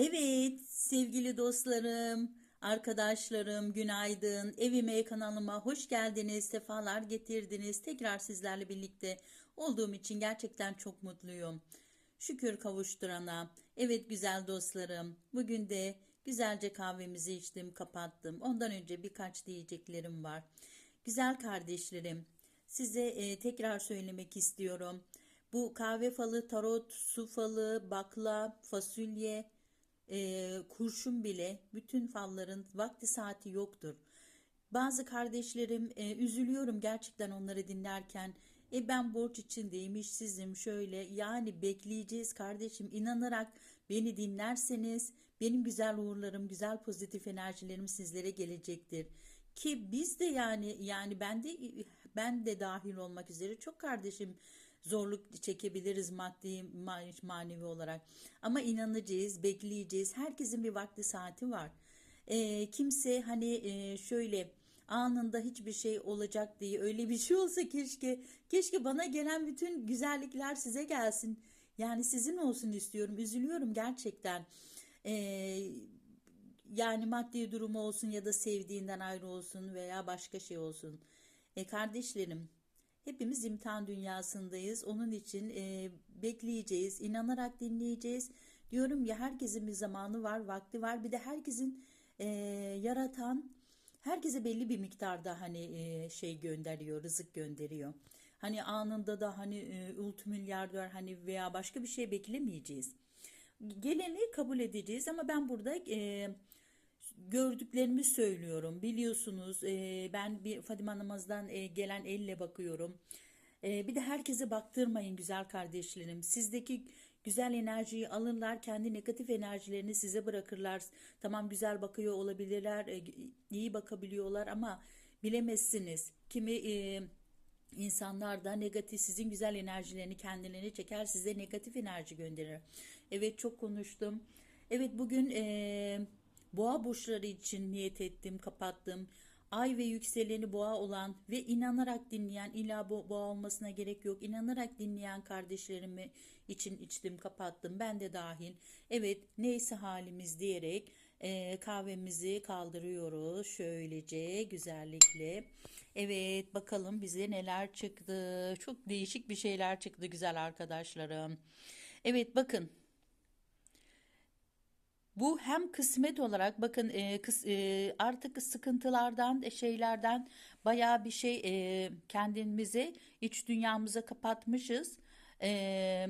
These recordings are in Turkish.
Evet sevgili dostlarım, arkadaşlarım günaydın. Evime kanalıma hoş geldiniz, sefalar getirdiniz. Tekrar sizlerle birlikte olduğum için gerçekten çok mutluyum. Şükür kavuşturana. Evet güzel dostlarım, bugün de güzelce kahvemizi içtim, kapattım. Ondan önce birkaç diyeceklerim var. Güzel kardeşlerim, size e, tekrar söylemek istiyorum. Bu kahve falı, tarot, su falı, bakla, fasulye, e, kurşun bile bütün falların vakti saati yoktur. Bazı kardeşlerim e, üzülüyorum gerçekten onları dinlerken. E ben borç içindeyim, işsizim şöyle. Yani bekleyeceğiz kardeşim. İnanarak beni dinlerseniz benim güzel uğurlarım, güzel pozitif enerjilerim sizlere gelecektir. Ki biz de yani yani ben de ben de dahil olmak üzere çok kardeşim zorluk çekebiliriz maddi manevi olarak. Ama inanacağız, bekleyeceğiz. Herkesin bir vakti saati var. E, kimse hani e, şöyle anında hiçbir şey olacak diye öyle bir şey olsa keşke keşke bana gelen bütün güzellikler size gelsin. Yani sizin olsun istiyorum. Üzülüyorum gerçekten. E, yani maddi durumu olsun ya da sevdiğinden ayrı olsun veya başka şey olsun. E, kardeşlerim Hepimiz imtihan dünyasındayız. Onun için e, bekleyeceğiz, inanarak dinleyeceğiz. Diyorum ya herkesin bir zamanı var, vakti var. Bir de herkesin e, yaratan, herkese belli bir miktarda hani e, şey gönderiyor, rızık gönderiyor. Hani anında da hani e, ultimilyarder hani veya başka bir şey beklemeyeceğiz. Geleni kabul edeceğiz ama ben burada e, gördüklerimi söylüyorum. Biliyorsunuz e, ben bir Fadime namazdan e, gelen elle bakıyorum. E, bir de herkese baktırmayın güzel kardeşlerim. Sizdeki güzel enerjiyi alırlar, kendi negatif enerjilerini size bırakırlar. Tamam güzel bakıyor olabilirler, e, iyi bakabiliyorlar ama bilemezsiniz. Kimi e, insanlar da negatif sizin güzel enerjilerini kendilerine çeker, size negatif enerji gönderir. Evet çok konuştum. Evet bugün e, Boğa burçları için niyet ettim, kapattım. Ay ve yükseleni boğa olan ve inanarak dinleyen illa boğa olmasına gerek yok. İnanarak dinleyen kardeşlerimi için içtim, kapattım. Ben de dahil. Evet, neyse halimiz diyerek e, kahvemizi kaldırıyoruz. Şöylece güzellikle. Evet, bakalım bize neler çıktı. Çok değişik bir şeyler çıktı güzel arkadaşlarım. Evet, bakın bu hem kısmet olarak bakın e, kıs, e, artık sıkıntılardan e, şeylerden bayağı bir şey e, kendimizi iç dünyamıza kapatmışız. E,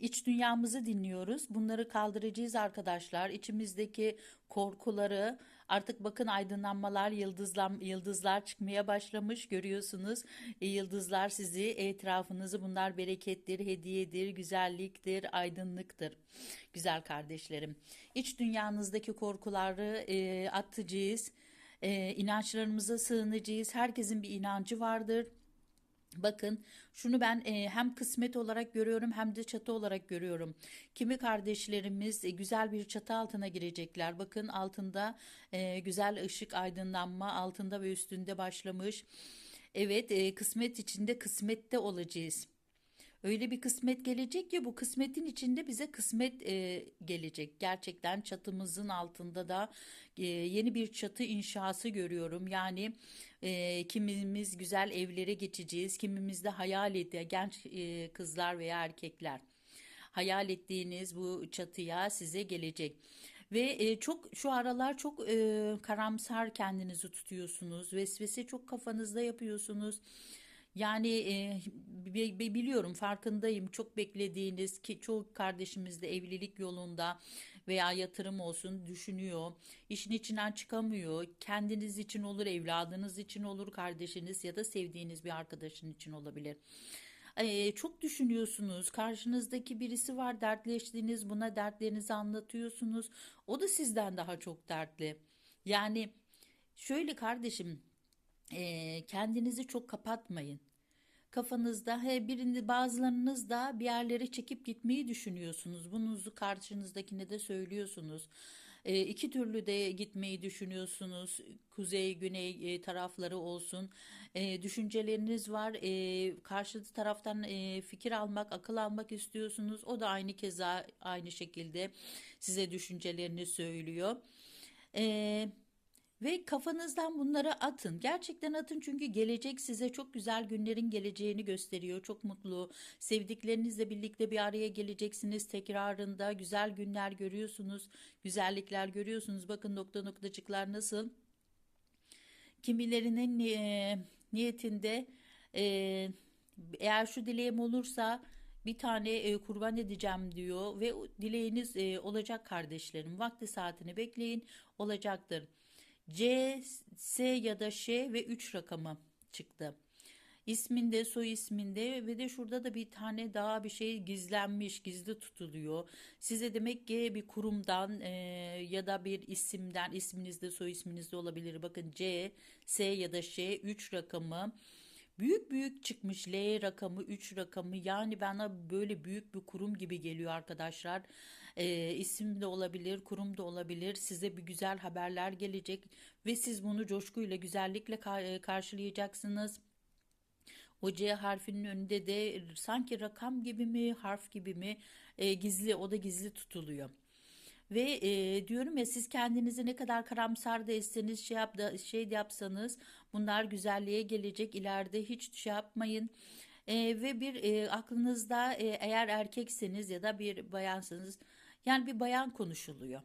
iç dünyamızı dinliyoruz. Bunları kaldıracağız arkadaşlar. İçimizdeki korkuları artık bakın aydınlanmalar, yıldızlar, yıldızlar çıkmaya başlamış görüyorsunuz. E, yıldızlar sizi, etrafınızı bunlar berekettir, hediyedir, güzelliktir, aydınlıktır. Güzel kardeşlerim. İç dünyanızdaki korkuları e, atacağız. E, inançlarımıza sığınacağız. Herkesin bir inancı vardır Bakın şunu ben e, hem kısmet olarak görüyorum hem de çatı olarak görüyorum. Kimi kardeşlerimiz e, güzel bir çatı altına girecekler. Bakın altında e, güzel ışık aydınlanma altında ve üstünde başlamış. Evet kısmet içinde kısmette olacağız. Öyle bir kısmet gelecek ki bu kısmetin içinde bize kısmet e, gelecek. Gerçekten çatımızın altında da e, yeni bir çatı inşası görüyorum. Yani e, kimimiz güzel evlere geçeceğiz, kimimiz de hayal ediyor genç e, kızlar veya erkekler. Hayal ettiğiniz bu çatıya size gelecek. Ve e, çok şu aralar çok e, karamsar kendinizi tutuyorsunuz. Vesvese çok kafanızda yapıyorsunuz. Yani e, biliyorum farkındayım çok beklediğiniz ki çoğu kardeşimiz de evlilik yolunda veya yatırım olsun düşünüyor. İşin içinden çıkamıyor. Kendiniz için olur, evladınız için olur, kardeşiniz ya da sevdiğiniz bir arkadaşın için olabilir. Ee, çok düşünüyorsunuz. Karşınızdaki birisi var, dertleştiğiniz, buna dertlerinizi anlatıyorsunuz. O da sizden daha çok dertli. Yani şöyle kardeşim, e, kendinizi çok kapatmayın kafanızda he birini bazılarınız da bir yerlere çekip gitmeyi düşünüyorsunuz. Bunuzu karşınızdakine de söylüyorsunuz. E, iki türlü de gitmeyi düşünüyorsunuz. Kuzey, güney e, tarafları olsun. E, düşünceleriniz var. E, karşı taraftan e, fikir almak, akıl almak istiyorsunuz. O da aynı keza aynı şekilde size düşüncelerini söylüyor. E, ve kafanızdan bunları atın. Gerçekten atın çünkü gelecek size çok güzel günlerin geleceğini gösteriyor. Çok mutlu, sevdiklerinizle birlikte bir araya geleceksiniz. Tekrarında güzel günler görüyorsunuz, güzellikler görüyorsunuz. Bakın nokta noktacıklar nasıl? Kimilerinin e, niyetinde e, eğer şu dileğim olursa bir tane e, kurban edeceğim diyor ve dileğiniz e, olacak kardeşlerim. Vakti saatini bekleyin olacaktır. C, S ya da Ş ve 3 rakamı çıktı. İsminde, soy isminde ve de şurada da bir tane daha bir şey gizlenmiş, gizli tutuluyor. Size demek ki bir kurumdan e, ya da bir isimden, isminizde, soy isminizde olabilir. Bakın C, S ya da Ş 3 rakamı. Büyük büyük çıkmış L rakamı 3 rakamı yani bana böyle büyük bir kurum gibi geliyor arkadaşlar. E, isim de olabilir, kurum da olabilir. Size bir güzel haberler gelecek ve siz bunu coşkuyla, güzellikle karşılayacaksınız. O C harfinin önünde de sanki rakam gibi mi, harf gibi mi e, gizli, o da gizli tutuluyor. Ve e, diyorum ya siz kendinizi ne kadar karamsar da şey, yap da, şey de yapsanız bunlar güzelliğe gelecek ileride hiç şey yapmayın. E, ve bir e, aklınızda e, eğer erkekseniz ya da bir bayansınız yani bir bayan konuşuluyor.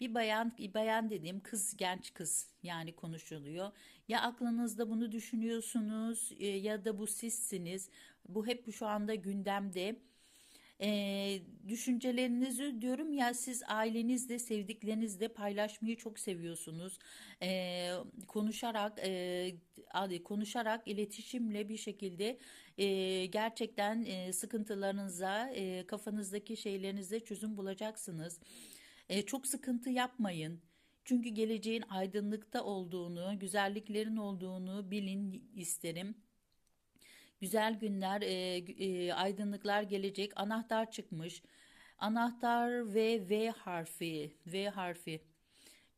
Bir bayan, bir bayan dediğim kız, genç kız yani konuşuluyor. Ya aklınızda bunu düşünüyorsunuz e, ya da bu sizsiniz. Bu hep şu anda gündemde. E, düşüncelerinizi diyorum ya siz ailenizle, sevdiklerinizle paylaşmayı çok seviyorsunuz. E, konuşarak, e, konuşarak iletişimle bir şekilde e, gerçekten e, sıkıntılarınıza, e, kafanızdaki şeylerinize çözüm bulacaksınız. E, çok sıkıntı yapmayın. Çünkü geleceğin aydınlıkta olduğunu, güzelliklerin olduğunu bilin isterim. Güzel günler, e, e, aydınlıklar gelecek. Anahtar çıkmış. Anahtar ve V harfi, V harfi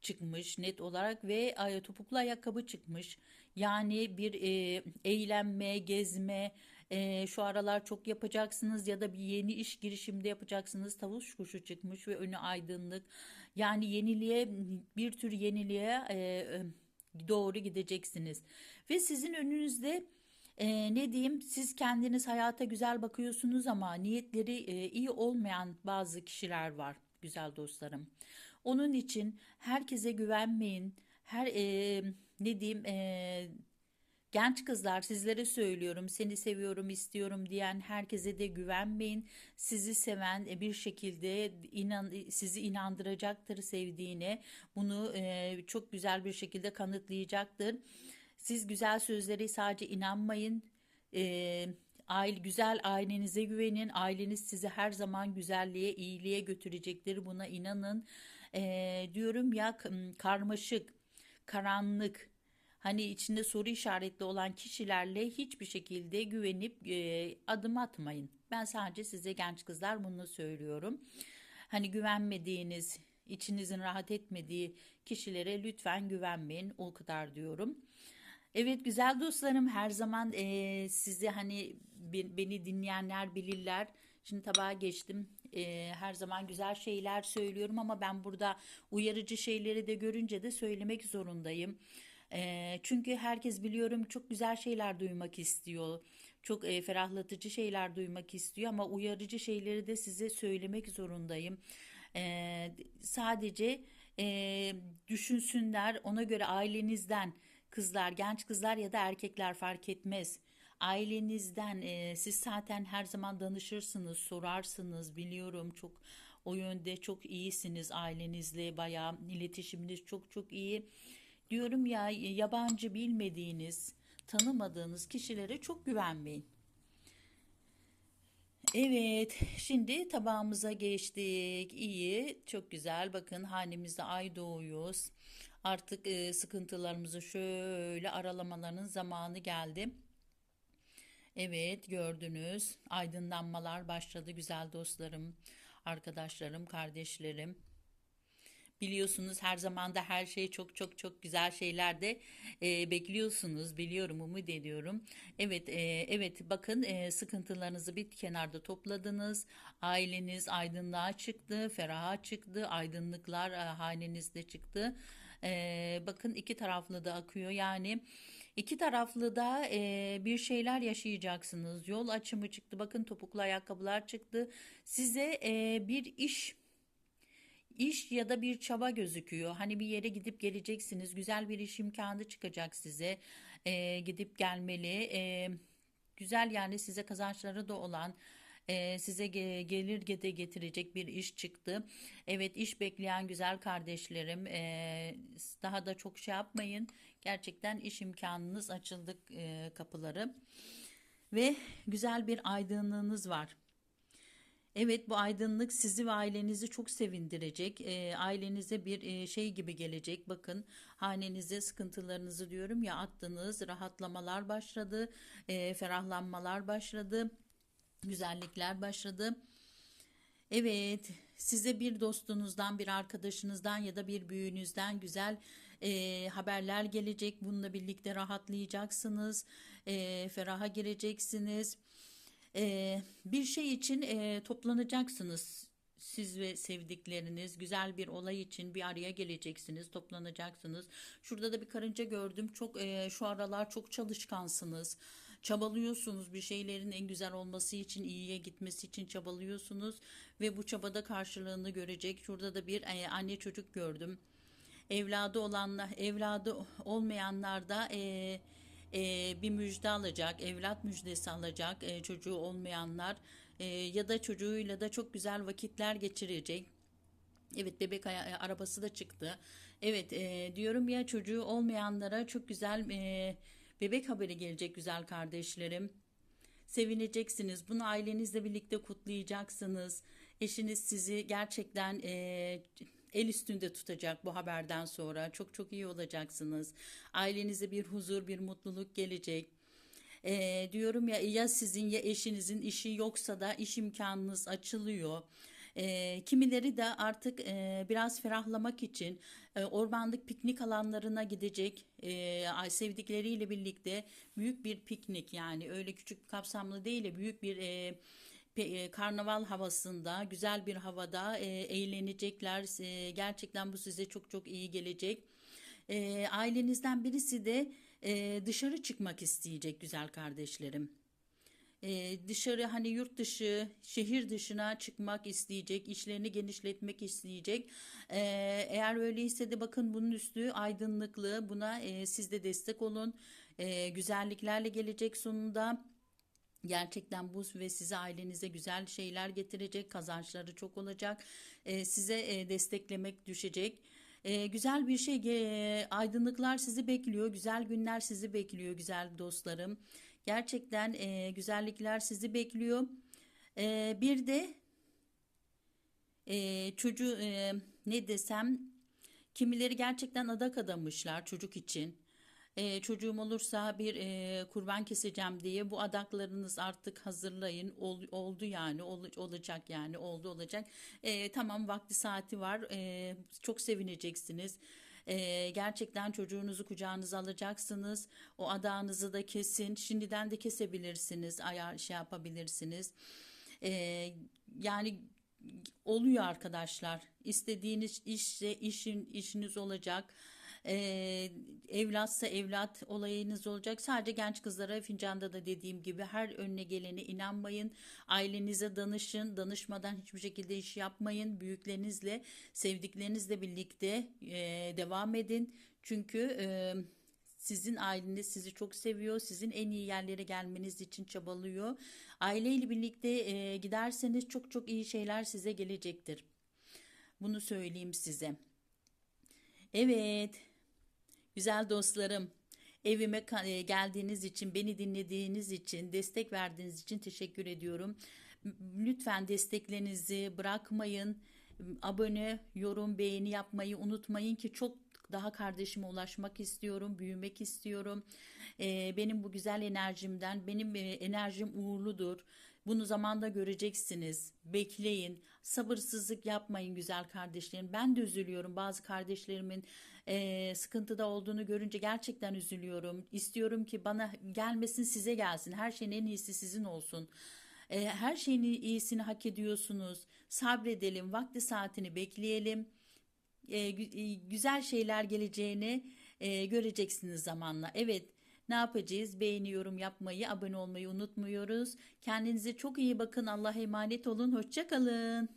çıkmış net olarak ve topuklu ayakkabı çıkmış. Yani bir e, eğlenme, gezme, e, şu aralar çok yapacaksınız ya da bir yeni iş girişimde yapacaksınız. Tavus kuşu çıkmış ve önü aydınlık. Yani yeniliğe bir tür yeniliğe e, e, doğru gideceksiniz. Ve sizin önünüzde e, ne diyeyim siz kendiniz hayata güzel bakıyorsunuz ama niyetleri e, iyi olmayan bazı kişiler var güzel dostlarım. Onun için herkese güvenmeyin. Her e, ne diyeyim e, Genç kızlar sizlere söylüyorum seni seviyorum istiyorum diyen herkese de güvenmeyin. Sizi seven e, bir şekilde inan, sizi inandıracaktır sevdiğine. Bunu e, çok güzel bir şekilde kanıtlayacaktır. Siz güzel sözleri sadece inanmayın. E, aile, güzel ailenize güvenin. Aileniz sizi her zaman güzelliğe, iyiliğe götürecektir. Buna inanın. E, diyorum ya karmaşık, karanlık, hani içinde soru işaretli olan kişilerle hiçbir şekilde güvenip e, adım atmayın. Ben sadece size genç kızlar bunu söylüyorum. Hani güvenmediğiniz, içinizin rahat etmediği kişilere lütfen güvenmeyin. O kadar diyorum. Evet güzel dostlarım her zaman e, sizi hani beni dinleyenler bilirler. Şimdi tabağa geçtim. E, her zaman güzel şeyler söylüyorum ama ben burada uyarıcı şeyleri de görünce de söylemek zorundayım. E, çünkü herkes biliyorum çok güzel şeyler duymak istiyor. Çok e, ferahlatıcı şeyler duymak istiyor ama uyarıcı şeyleri de size söylemek zorundayım. E, sadece e, düşünsünler ona göre ailenizden kızlar, genç kızlar ya da erkekler fark etmez. Ailenizden e, siz zaten her zaman danışırsınız, sorarsınız biliyorum çok o yönde çok iyisiniz ailenizle bayağı iletişiminiz çok çok iyi. Diyorum ya yabancı bilmediğiniz, tanımadığınız kişilere çok güvenmeyin. Evet, şimdi tabağımıza geçtik. İyi, çok güzel. Bakın hanemizde ay doğuyoruz. Artık e, sıkıntılarımızı şöyle aralamaların zamanı geldi. Evet, gördünüz. Aydınlanmalar başladı güzel dostlarım, arkadaşlarım, kardeşlerim. Biliyorsunuz her zaman da her şey çok çok çok güzel şeyler de e, bekliyorsunuz. Biliyorum, umut ediyorum. Evet, e, evet bakın e, sıkıntılarınızı bir kenarda topladınız. Aileniz aydınlığa çıktı, feraha çıktı. Aydınlıklar e, hanenizde çıktı. E, bakın iki taraflı da akıyor. Yani iki taraflı da e, bir şeyler yaşayacaksınız. Yol açımı çıktı. Bakın topuklu ayakkabılar çıktı. Size e, bir iş İş ya da bir çaba gözüküyor. Hani bir yere gidip geleceksiniz. Güzel bir iş imkanı çıkacak size. Ee, gidip gelmeli. Ee, güzel yani size kazançları da olan e, size ge- gelir de getirecek bir iş çıktı. Evet iş bekleyen güzel kardeşlerim. daha da çok şey yapmayın. Gerçekten iş imkanınız açıldı e, kapıları. Ve güzel bir aydınlığınız var. Evet bu aydınlık sizi ve ailenizi çok sevindirecek. E, ailenize bir e, şey gibi gelecek. Bakın hanenize sıkıntılarınızı diyorum ya attınız. Rahatlamalar başladı. E, ferahlanmalar başladı. Güzellikler başladı. Evet, size bir dostunuzdan, bir arkadaşınızdan ya da bir büyüğünüzden güzel e, haberler gelecek. Bununla birlikte rahatlayacaksınız, e, feraha gireceksiniz. Bir şey için toplanacaksınız. Siz ve sevdikleriniz güzel bir olay için bir araya geleceksiniz, toplanacaksınız. Şurada da bir karınca gördüm. Çok şu aralar çok çalışkansınız. Çabalıyorsunuz bir şeylerin en güzel olması için, iyiye gitmesi için çabalıyorsunuz ve bu çabada karşılığını görecek. Şurada da bir anne çocuk gördüm. Evladı olanlar, evladı olmayanlar da e, e, bir müjde alacak, evlat müjdesi alacak e, çocuğu olmayanlar e, ya da çocuğuyla da çok güzel vakitler geçirecek. Evet bebek aya- arabası da çıktı. Evet e, diyorum ya çocuğu olmayanlara çok güzel e, bebek haberi gelecek güzel kardeşlerim. Sevineceksiniz. Bunu ailenizle birlikte kutlayacaksınız. Eşiniz sizi gerçekten e, el üstünde tutacak bu haberden sonra. Çok çok iyi olacaksınız. Ailenize bir huzur, bir mutluluk gelecek. E, diyorum ya ya sizin ya eşinizin işi yoksa da iş imkanınız açılıyor. E, kimileri de artık e, biraz ferahlamak için e, ormanlık piknik alanlarına gidecek e, sevdikleriyle birlikte büyük bir piknik yani öyle küçük kapsamlı değil de büyük bir e, karnaval havasında güzel bir havada e, eğlenecekler. E, gerçekten bu size çok çok iyi gelecek. E, ailenizden birisi de e, dışarı çıkmak isteyecek güzel kardeşlerim. E, dışarı hani yurt dışı, şehir dışına çıkmak isteyecek, işlerini genişletmek isteyecek. E, eğer öyleyse de bakın bunun üstü aydınlıklı. Buna e, siz de destek olun. E, güzelliklerle gelecek sonunda. Gerçekten bu ve size ailenize güzel şeyler getirecek, kazançları çok olacak. E, size e, desteklemek düşecek. E, güzel bir şey, e, aydınlıklar sizi bekliyor, güzel günler sizi bekliyor güzel dostlarım. Gerçekten e, güzellikler sizi bekliyor. E, bir de e, çocuğu e, ne desem kimileri gerçekten adak adamışlar çocuk için. E, çocuğum olursa bir e, kurban keseceğim diye bu adaklarınız artık hazırlayın Ol- oldu yani ol- olacak yani oldu olacak. E, tamam vakti saati var E, çok sevineceksiniz. E, gerçekten çocuğunuzu kucağınıza alacaksınız. O adağınızı da kesin. Şimdiden de kesebilirsiniz. Ayar şey yapabilirsiniz. Ee, yani oluyor arkadaşlar. İstediğiniz işse işin işiniz olacak. Ee, evlatsa evlat olayınız olacak. Sadece genç kızlara fincanda da dediğim gibi her önüne gelene inanmayın. Ailenize danışın. Danışmadan hiçbir şekilde iş yapmayın. Büyüklerinizle, sevdiklerinizle birlikte e, devam edin. Çünkü e, sizin aileniz sizi çok seviyor. Sizin en iyi yerlere gelmeniz için çabalıyor. Aileyle birlikte e, giderseniz çok çok iyi şeyler size gelecektir. Bunu söyleyeyim size. Evet, güzel dostlarım. Evime e, geldiğiniz için, beni dinlediğiniz için, destek verdiğiniz için teşekkür ediyorum. Lütfen desteklerinizi bırakmayın. Abone, yorum, beğeni yapmayı unutmayın ki çok daha kardeşime ulaşmak istiyorum, büyümek istiyorum. Ee, benim bu güzel enerjimden, benim e, enerjim uğurludur. Bunu zamanda göreceksiniz. Bekleyin. Sabırsızlık yapmayın güzel kardeşlerim. Ben de üzülüyorum. Bazı kardeşlerimin eee, sıkıntıda olduğunu görünce gerçekten üzülüyorum. İstiyorum ki bana gelmesin size gelsin. Her şeyin en iyisi sizin olsun. Eee, her şeyin iyisini hak ediyorsunuz. Sabredelim. Vakti saatini bekleyelim e, e, güzel şeyler geleceğini e, göreceksiniz zamanla. Evet, ne yapacağız? Beğeni, yorum yapmayı, abone olmayı unutmuyoruz. Kendinize çok iyi bakın. Allah'a emanet olun. Hoşça kalın.